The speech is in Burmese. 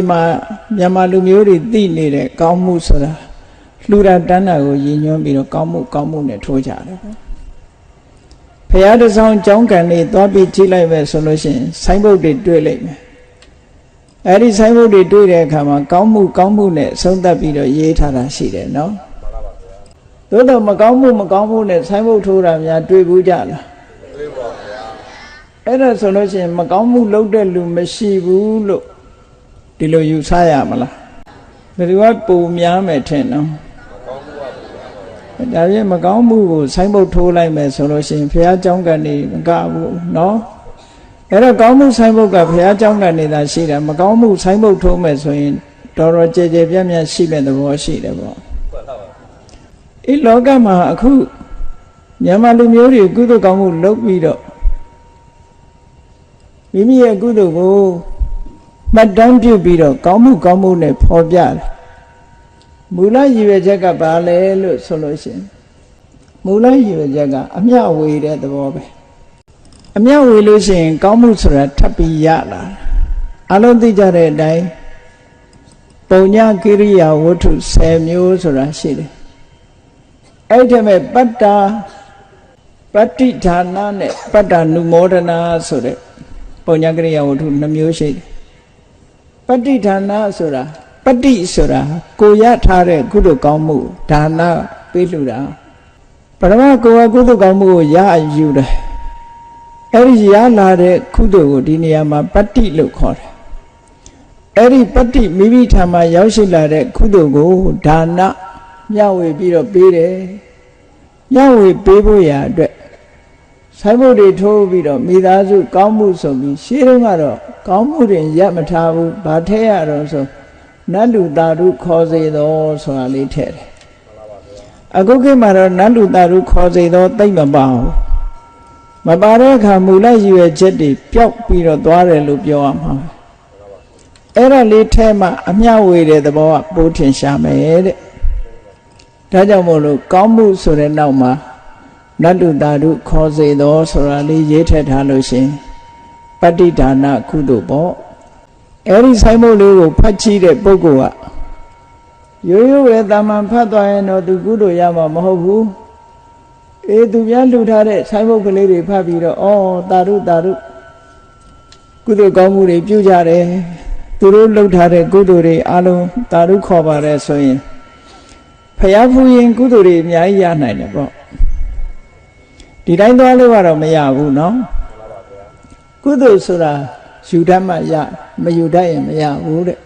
ဒီမှာမြန်မာလူမျိုးတွေသိနေတဲ့ကောင်းမှုဆိုတာလှူတာတန်းတာကိုရည်ညွှန်းပြီးတော့ကောင်းမှုကောင်းမှုနဲ့ထိုးကြတယ်ပေါ့ဖရာတဆောင်ကြောင်းကန်လေးသွားပြီးကြည့်လိုက်မယ်ဆိုလို့ရှိရင်ဆိုင်းဘုတ်တွေတွေ့လိမ့်မယ်အဲ့ဒီဆိုင်းဘုတ်တွေတွေ့တဲ့အခါမှာကောင်းမှုကောင်းမှုနဲ့ဆုံးသက်ပြီးတော့ရေးထားတာရှိတယ်နော်သို့တော့မကောင်းမှုမကောင်းမှုနဲ့ဆိုင်းဘုတ်ထိုးတာများတွေ့ဘူးကြလားတွေ့ပါဗျာအဲ့ဒါဆိုလို့ရှိရင်မကောင်းမှုလုပ်တဲ့လူမရှိဘူးလို့ ဒီလိုယူဆရမလားဘယ်သူကပုံများမယ်ထင်နော်ဒါပြင်မကောင်းမှုကိုဆိုင်းဘုတ်ထိုးလိုက်မယ်ဆိုလို့ရှိရင်ဘုရားကျောင်းကနေမကဘူးနော်အဲ့တော့ကောင်းမှုဆိုင်းဘုတ်ကဘုရားကျောင်းကနေသာရှိတယ်မကောင်းမှုဆိုင်းဘုတ်ထိုးမယ်ဆိုရင်တော်တော်ကြည်ကြည်ပြတ်ပြတ်ရှိတဲ့သဘောရှိတယ်ပေါ့ဒီလောကမှာအခုမြန်မာလူမျိုးတွေကုသိုလ်ကောင်းမှုလုပ်ပြီးတော့မိမိရဲ့ကုသိုလ်ကို မှတ်တမ်းပြုပြီးတော့ကောင်းမှုကောင်းမှုနဲ့ဖော်ပြတယ်မူလရည်ရွယ်ချက်ကဘာလဲလို့ဆိုလို့ရှိရင်မူလရည်ရွယ်ချက်ကအမျှဝေတဲ့သဘောပဲအမျှဝေလို့ရှိရင်ကောင်းမှုဆိုတာထပ်ပြီးရလာအလုံးသိကြတဲ့အတိုင်းပုံညာကိရိယာဝတ္ထု10မျိုးဆိုတာရှိတယ်အဲ့ဒီမဲ့ပတ္တာပတ္တိဌာနနဲ့ပတ္တနုမောဒနာဆိုတဲ့ပုံညာကိရိယာဝတ္ထု2မျိုးရှိတယ် ပတ္တိဌာနဆိုတာပတ္တိဆိုတာကိုရထားတဲ့ကုသိုလ်ကောင်းမှုဒါနပေးလှူတာပရမကိုယ်ကကုသိုလ်ကောင်းမှုကိုရယူတယ်အဲ့ဒီရလာတဲ့ကုသိုလ်ကိုဒီနေရာမှာပတ္တိလို့ခေါ်တယ်အဲ့ဒီပတ္တိမိမိထာမှာရောက်ရှိလာတဲ့ကုသိုလ်ကိုဒါနမျှဝေပြီးတော့ပေးတယ်မျှဝေပေးဖို့ရာအတွက် ဆိုင်ဘုတ်တွေထိုးပြီးတော့မိသားစုကောင်းမှုဆိုပြီးရှင်းတော့ကတော့ကောင်းမှုတွေရပ်မထားဘူးဗာထဲရတော့ဆိုနတ်လူသားတို့ခေါ်စေတော်ဆိုတာလေးထည့်တယ်အခုခေတ်မှာတော့နတ်လူသားတို့ခေါ်စေတော်သိမ့်မပါဘူးမပါတဲ့အခါမူလရည်ရွယ်ချက်တွေပျောက်ပြီးတော့သွားတယ်လို့ပြောရမှာအဲ့ဒါလေးထဲမှာအမျှဝေတဲ့သဘောကပိုးထင်ရှားမယ်တဲ့ဒါကြောင့်မို့လို့ကောင်းမှုဆိုတဲ့နောက်မှာ နတ်လူသားတို့ခေါ်စေတော်ဆိုတာလေးရေးထည့်ထားလို့ရှင်ပဋိဒါနကုသိုလ်ပေါ့အဲ့ဒီဆိုင်မို့လေးကိုဖတ်ကြည့်တဲ့ပုဂ္ဂိုလ်ကရိုးရိုးပဲတာမန်ဖတ်သွားရင်တော့သူကုသိုလ်ရမှာမဟုတ်ဘူးအေးသူများလှူထားတဲ့ဆိုင်မုတ်ကလေးတွေဖတ်ပြီးတော့ဩတာရုတာရုကုသိုလ်ကောင်းမှုတွေပြုကြတယ်သူတို့လှုပ်ထားတဲ့ကုသိုလ်တွေအလုံးတာရုခေါ်ပါတယ်ဆိုရင်ဖျားဖူးရင်ကုသိုလ်တွေအများကြီးရနိုင်တယ်ပေါ့ ဒီတိုင်းသွားလို့ကတော့မရဘူးเนาะကုသိုလ်ဆိုတာယူတတ်မှရမယူတတ်ရင်မရဘူးတဲ့